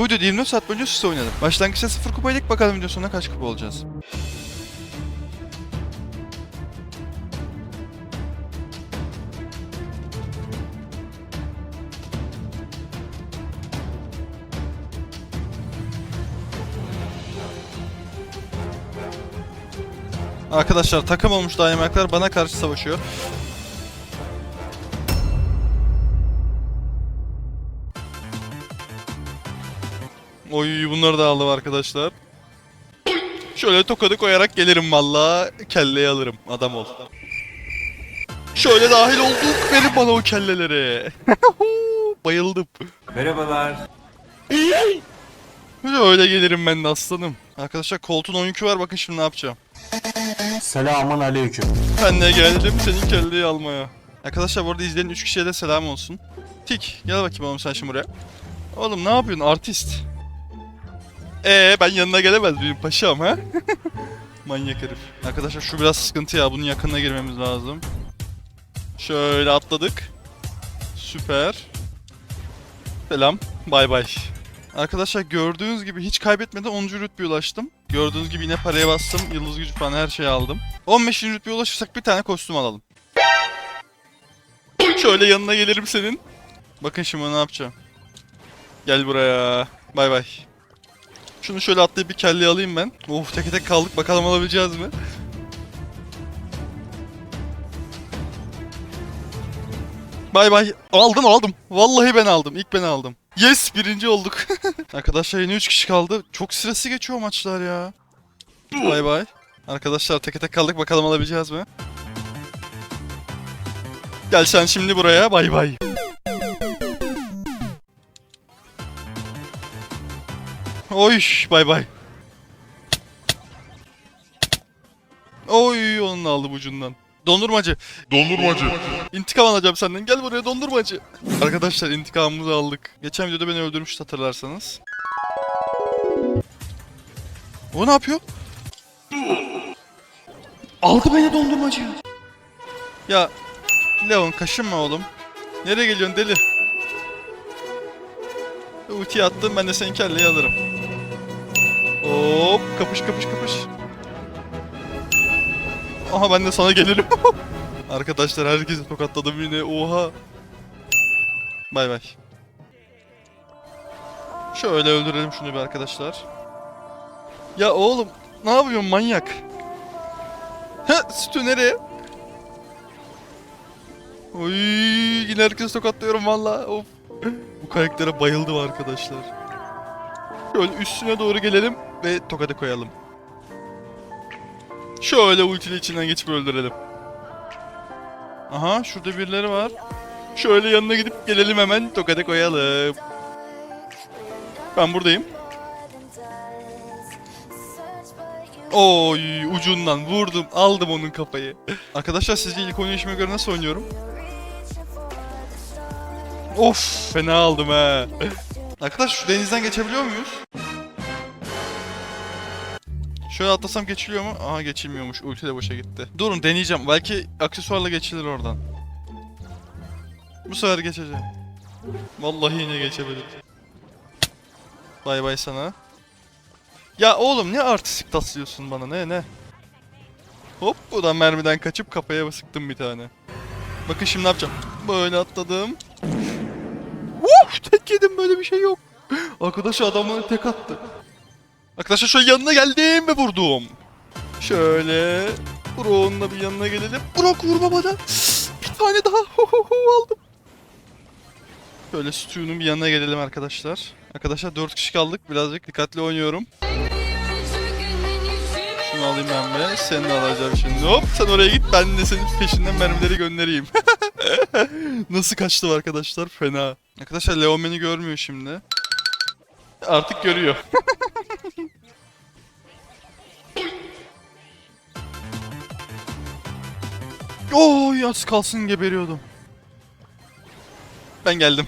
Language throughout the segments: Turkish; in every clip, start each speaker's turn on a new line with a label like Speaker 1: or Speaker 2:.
Speaker 1: Bu videoda 24 saat boyunca süs oynadım. Başlangıçta 0 kupaydık bakalım video sonunda kaç kupa olacağız. Arkadaşlar takım olmuş Dynamite'lar bana karşı savaşıyor. Oy bunları da aldım arkadaşlar. Şöyle tokadı koyarak gelirim valla. Kelleyi alırım. Adam ol. Şöyle dahil olduk. Verin bana o kelleleri. Bayıldım.
Speaker 2: Merhabalar.
Speaker 1: Öyle gelirim ben de aslanım. Arkadaşlar koltuğun oyuncu var bakın şimdi ne yapacağım.
Speaker 2: Selamun aleyküm.
Speaker 1: Ben de geldim senin kelleyi almaya. Arkadaşlar bu arada izleyen 3 kişiye de selam olsun. Tik gel bakayım oğlum sen şimdi buraya. Oğlum ne yapıyorsun artist? Ee ben yanına gelemez miyim paşam ha? Manyak herif. Arkadaşlar şu biraz sıkıntı ya bunun yakınına girmemiz lazım. Şöyle atladık. Süper. Selam. Bay bay. Arkadaşlar gördüğünüz gibi hiç kaybetmeden 10. rütbeye ulaştım. Gördüğünüz gibi yine paraya bastım. Yıldız gücü falan her şeyi aldım. 15. rütbeye ulaşırsak bir tane kostüm alalım. Şöyle yanına gelirim senin. Bakın şimdi ne yapacağım. Gel buraya. Bay bay. Şunu şöyle atlayıp bir kelleyi alayım ben. Of tek tek kaldık bakalım alabileceğiz mi? Bay bay. Aldım aldım. Vallahi ben aldım. İlk ben aldım. Yes birinci olduk. Arkadaşlar yine 3 kişi kaldı. Çok sırası geçiyor maçlar ya. Bay bay. Arkadaşlar tek tek kaldık bakalım alabileceğiz mi? Gel sen şimdi buraya bay bay. Oy bay bay. Oy onun aldı ucundan. Dondurmacı.
Speaker 3: Dondurmacı.
Speaker 1: İntikam alacağım senden. Gel buraya dondurmacı. Arkadaşlar intikamımızı aldık. Geçen videoda beni öldürmüştü hatırlarsanız. O ne yapıyor? Aldı beni dondurmacı. Ya Leon kaşınma oğlum. Nereye geliyorsun deli? Ulti attım ben de senin kelleyi alırım. Hop kapış kapış kapış. Aha ben de sana gelirim. Arkadaşlar herkesi tokatladım yine. Oha. Bay bay. Şöyle öldürelim şunu bir arkadaşlar. Ya oğlum ne yapıyorsun manyak? Ha sütü nereye? Oy yine herkesi tokatlıyorum valla. Of. Bu karaktere bayıldım arkadaşlar. Şöyle üstüne doğru gelelim ve tokadı koyalım. Şöyle ultili içinden geçip öldürelim. Aha şurada birileri var. Şöyle yanına gidip gelelim hemen tokadı koyalım. Ben buradayım. Oy ucundan vurdum aldım onun kafayı. Arkadaşlar sizce ilk oynayışıma göre nasıl oynuyorum? Of fena aldım he. Arkadaş şu denizden geçebiliyor muyuz? Şöyle atlasam geçiliyor mu? Aha geçilmiyormuş. Ulti de boşa gitti. Durun deneyeceğim. Belki aksesuarla geçilir oradan. Bu sefer geçeceğim. Vallahi yine geçebilirim. Bay bay sana. Ya oğlum ne artistik taslıyorsun bana ne ne? Hop buradan mermiden kaçıp kafaya sıktım bir tane. Bakın şimdi ne yapacağım. Böyle atladım. Uf tek yedim böyle bir şey yok. Arkadaş adamı tek attı. Arkadaşlar şöyle yanına geldim ve vurdum. Şöyle Brock'unla bir yanına gelelim. Brock vurma bana. Bir tane daha Ho, ho, ho, aldım. Şöyle Stu'nun bir yanına gelelim arkadaşlar. Arkadaşlar 4 kişi kaldık. Birazcık dikkatli oynuyorum. Şunu alayım ben be. Seni de alacağım şimdi. Hop sen oraya git. Ben de senin peşinden mermileri göndereyim. Nasıl kaçtım arkadaşlar? Fena. Arkadaşlar Leon beni görmüyor şimdi. Artık görüyor. Oy az kalsın geberiyordum. Ben geldim.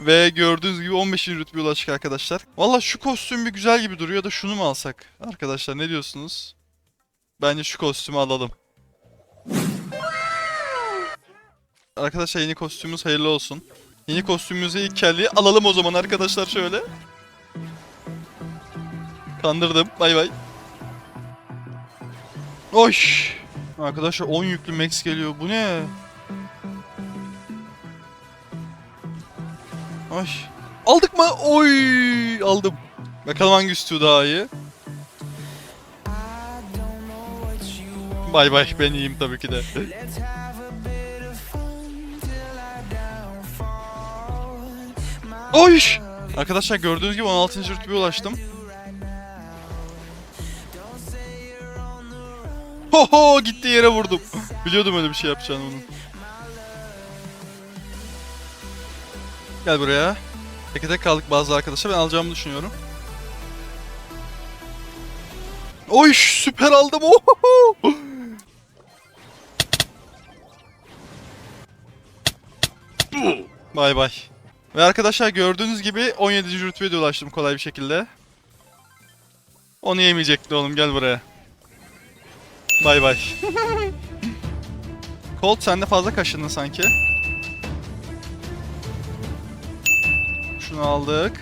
Speaker 1: Ve gördüğünüz gibi 15. rütbe ulaştık arkadaşlar. Valla şu kostüm bir güzel gibi duruyor ya da şunu mu alsak? Arkadaşlar ne diyorsunuz? Bence şu kostümü alalım. Arkadaşlar yeni kostümümüz hayırlı olsun. Yeni kostümümüze ilk kelleyi alalım o zaman arkadaşlar şöyle. Kandırdım. Bay bay. Oş. Arkadaşlar 10 yüklü max geliyor. Bu ne? Ay. Aldık mı? Oy! Aldım. Bakalım hangi üstü daha iyi. Bay bay. Ben iyiyim tabii ki de. Oy! Arkadaşlar gördüğünüz gibi 16. rütbeye ulaştım. Ho gitti yere vurdum. Biliyordum öyle bir şey yapacağını onun. Gel buraya. Tek tek kaldık bazı arkadaşlar. Ben alacağımı düşünüyorum. Oy süper aldım. Ohoho. Bay bay. Ve arkadaşlar gördüğünüz gibi 17. rütbeye de ulaştım kolay bir şekilde. Onu yemeyecekti oğlum gel buraya. Bay bay. Colt sen de fazla kaşındın sanki. Şunu aldık.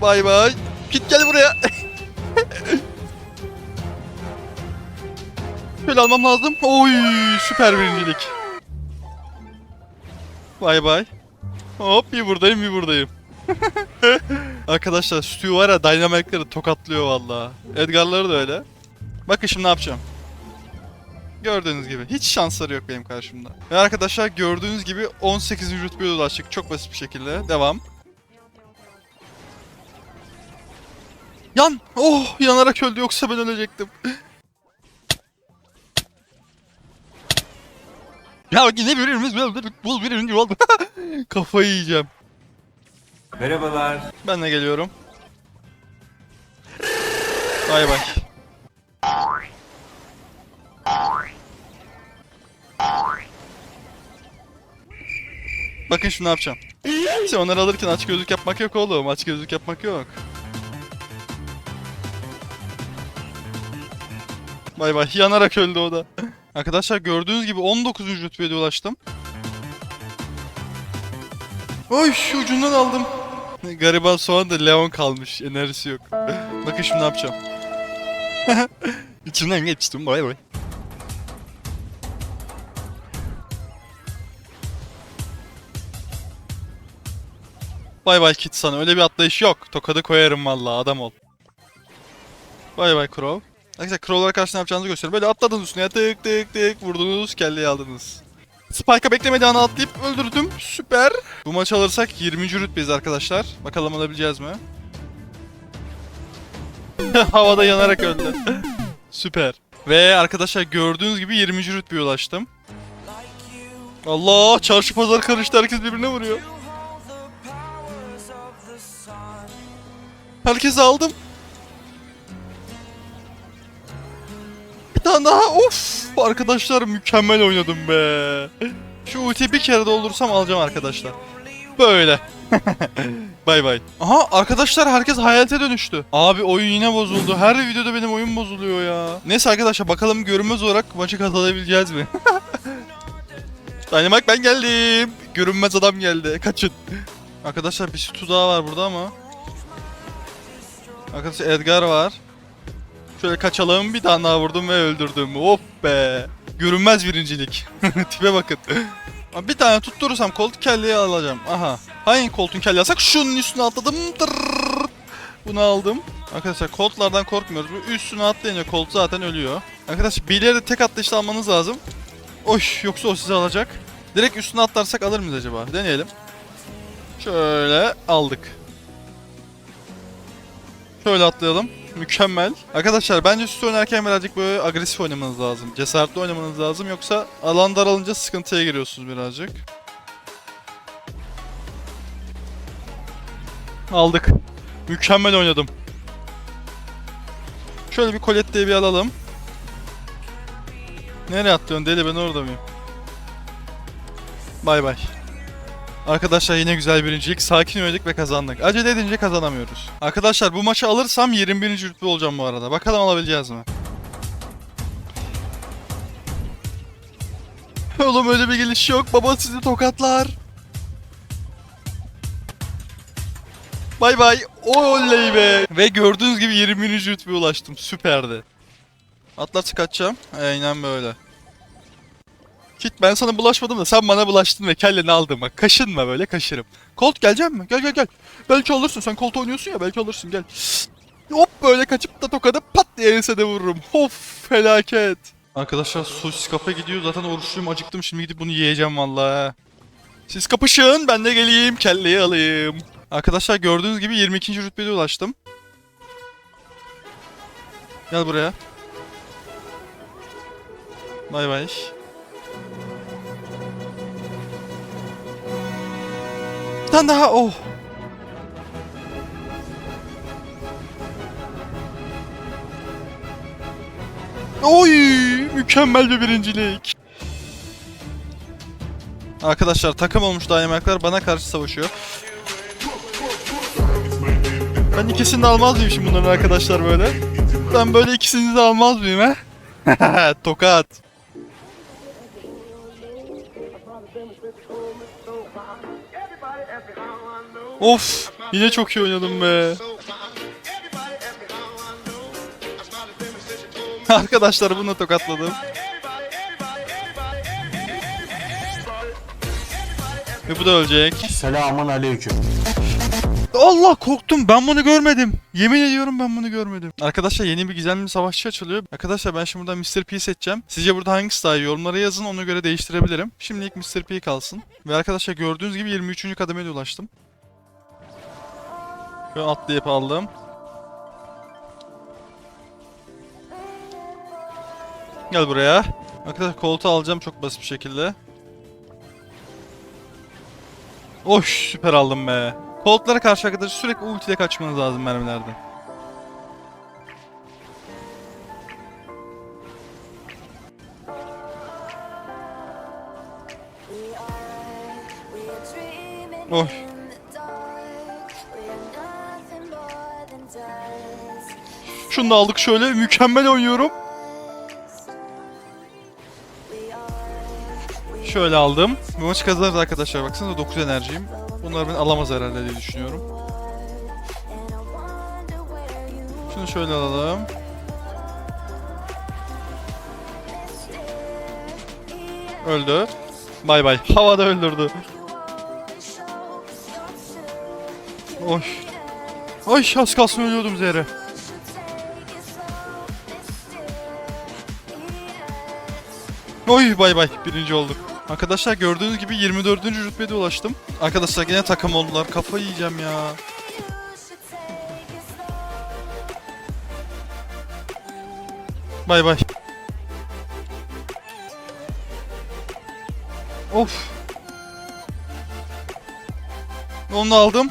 Speaker 1: Bay bay. Git gel buraya. Şöyle almam lazım. Oy süper birincilik. Bay bay. Hop bir buradayım bir buradayım. Arkadaşlar Stu var ya Dynamic'leri tokatlıyor valla. Edgar'ları da öyle. Bakın şimdi ne yapacağım. Gördüğünüz gibi hiç şansları yok benim karşımda. Ve arkadaşlar gördüğünüz gibi 18. rütbeye ulaştık çok basit bir şekilde. Devam. Yan! Oh! Yanarak öldü yoksa ben ölecektim. ya yine birimiz bul birinci oldu. Kafayı yiyeceğim.
Speaker 2: Merhabalar.
Speaker 1: Ben de geliyorum. Bay bay. Bakın şimdi ne yapacağım. Sen onları alırken aç gözlük yapmak yok oğlum. Aç gözlük yapmak yok. Bay bay. Yanarak öldü o da. Arkadaşlar gördüğünüz gibi 19. rütbeye ulaştım. Oy şu ucundan aldım. Gariban soğan da Leon kalmış. Enerjisi yok. Bakın şimdi ne yapacağım. İçimden geçtim. Bay bay. Bay bay Kit sana. Öyle bir atlayış yok. Tokadı koyarım vallahi adam ol. Bay bay Crow. Arkadaşlar Crow'lara karşı ne yapacağınızı gösteriyorum. Böyle atladınız üstüne tık tık tık vurdunuz kelleyi aldınız. Spike'a beklemediği anı atlayıp öldürdüm. Süper. Bu maç alırsak 20. rütbeyiz arkadaşlar. Bakalım alabileceğiz mi? Havada yanarak öldü. Süper. Ve arkadaşlar gördüğünüz gibi 20. rütbeye ulaştım. Allah çarşı pazar karıştı herkes birbirine vuruyor. Herkesi aldım. Tane daha of arkadaşlar mükemmel oynadım be. Şu ultiyi bir kere doldursam alacağım arkadaşlar. Böyle. bay bay. Aha arkadaşlar herkes hayalete dönüştü. Abi oyun yine bozuldu. Her videoda benim oyun bozuluyor ya. Neyse arkadaşlar bakalım görünmez olarak maçı kazanabileceğiz mi? Dynamite ben geldim. Görünmez adam geldi. Kaçın. Arkadaşlar bir daha var burada ama. Arkadaşlar Edgar var. Şöyle kaçalım bir tane daha vurdum ve öldürdüm. Hop be. Görünmez birincilik. Tipe bakın. Bir tane tutturursam kolt kelleyi alacağım. Aha. Hangi koltuğun kelleyi alsak? Şunun üstüne atladım. Tırrrr. Bunu aldım. Arkadaşlar koltlardan korkmuyoruz. Bu üstüne atlayınca kolt zaten ölüyor. Arkadaşlar bir ileri tek atlayışta almanız lazım. Oy yoksa o sizi alacak. Direkt üstüne atlarsak alır mıyız acaba? Deneyelim. Şöyle aldık. Şöyle atlayalım. Mükemmel. Arkadaşlar bence süt oynarken birazcık böyle agresif oynamanız lazım. Cesaretli oynamanız lazım. Yoksa alan daralınca sıkıntıya giriyorsunuz birazcık. Aldık. Mükemmel oynadım. Şöyle bir Colette'yi bir alalım. Nereye atlıyorsun deli ben orada mıyım? Bay bay. Arkadaşlar yine güzel birincilik. Sakin oynadık ve kazandık. Acele edince kazanamıyoruz. Arkadaşlar bu maçı alırsam 21. rütbe olacağım bu arada. Bakalım alabileceğiz mi? Oğlum öyle bir geliş yok. Baba sizi tokatlar. Bay bay. Oley be. Ve gördüğünüz gibi 20. rütbeye ulaştım. Süperdi. Atlat kaçacağım. Aynen böyle. Kit ben sana bulaşmadım da sen bana bulaştın ve kelleni aldın bak. Kaşınma böyle kaşırım. Colt gelecek mi? Gel gel gel. Belki alırsın sen Colt oynuyorsun ya belki alırsın gel. Hop böyle kaçıp da tokadı pat diye ensede vururum. Of felaket. Arkadaşlar sosis kafe gidiyor zaten oruçluyum acıktım şimdi gidip bunu yiyeceğim vallahi. Siz kapışın ben de geleyim kelleyi alayım. Arkadaşlar gördüğünüz gibi 22. rütbeye ulaştım. Gel buraya. Bay bay. Tane daha oh. Oy mükemmel bir birincilik. Arkadaşlar takım olmuş Dynamite'lar bana karşı savaşıyor. Ben ikisini de almaz mıyım şimdi bunların arkadaşlar böyle? Ben böyle ikisini de almaz mıyım he? Tokat. Of yine çok iyi oynadım be. Arkadaşlar bunu tokatladım. Ve bu da ölecek.
Speaker 3: Selamun aleyküm.
Speaker 1: Allah korktum ben bunu görmedim. Yemin ediyorum ben bunu görmedim. Arkadaşlar yeni bir gizemli savaşçı açılıyor. Arkadaşlar ben şimdi buradan Mr. P seçeceğim. Sizce burada hangisi daha iyi yorumlara yazın ona göre değiştirebilirim. Şimdilik Mr. P kalsın. Ve arkadaşlar gördüğünüz gibi 23. kademeye ulaştım. Ve atlayıp aldım. Gel buraya. Arkadaşlar koltuğu alacağım çok basit bir şekilde. Oş süper aldım be. Koltlara karşı arkadaşlar sürekli ultiyle kaçmanız lazım mermilerden. Oy. Şunu da aldık şöyle mükemmel oynuyorum. Şöyle aldım. Bu maçı kazanırız arkadaşlar. Baksanıza 9 enerjiyim. Bunlar beni alamaz herhalde diye düşünüyorum. Şunu şöyle alalım. Öldü. Bay bay. Havada öldürdü. Oy. Ay az kalsın ölüyordum Zehre. Oy bay bay birinci olduk. Arkadaşlar gördüğünüz gibi 24. rütbede ulaştım. Arkadaşlar yine takım oldular. Kafayı yiyeceğim ya. Bay bay. Of. Onu aldım.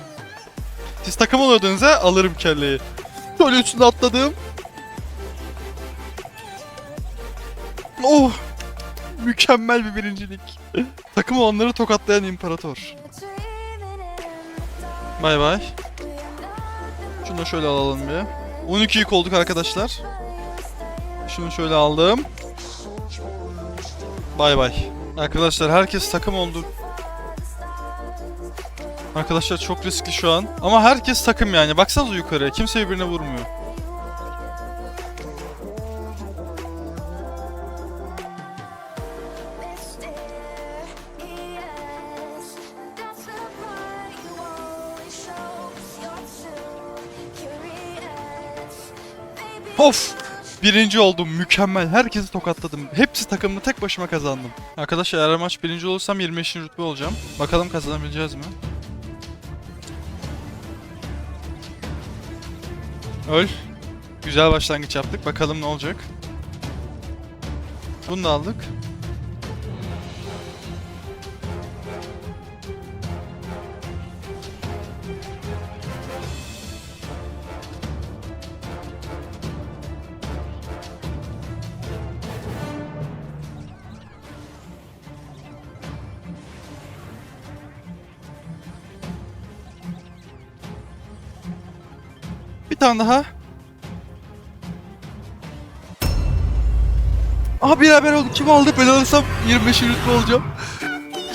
Speaker 1: Siz takım oluyordunuz ha alırım kelleyi. Şöyle üstüne atladım. Oh. Mükemmel bir birincilik. takım olanları tokatlayan imparator. Bay bay. Şunu da şöyle alalım bir. 12 yük olduk arkadaşlar. Şunu şöyle aldım. Bay bay. Arkadaşlar herkes takım oldu. Arkadaşlar çok riskli şu an. Ama herkes takım yani. Baksanıza yukarıya. Kimse birbirine vurmuyor. Of! Birinci oldum. Mükemmel. Herkesi tokatladım. Hepsi takımlı tek başıma kazandım. Arkadaşlar eğer maç birinci olursam 25. rütbe olacağım. Bakalım kazanabileceğiz mi? Öl. Güzel başlangıç yaptık. Bakalım ne olacak. Bunu da aldık. Tane daha. Aha beraber olduk. Kim aldı? Ben alırsam 25 rütbe olacağım.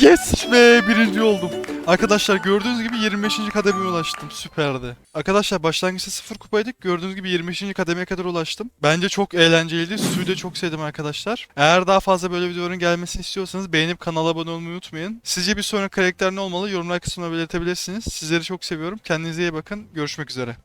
Speaker 1: Yes be birinci oldum. Arkadaşlar gördüğünüz gibi 25. kademeye ulaştım. Süperdi. Arkadaşlar başlangıçta 0 kupaydık. Gördüğünüz gibi 25. kademeye kadar ulaştım. Bence çok eğlenceliydi. Suyu da çok sevdim arkadaşlar. Eğer daha fazla böyle videoların gelmesini istiyorsanız beğenip kanala abone olmayı unutmayın. Sizce bir sonraki karakter ne olmalı? Yorumlar kısmına belirtebilirsiniz. Sizleri çok seviyorum. Kendinize iyi bakın. Görüşmek üzere.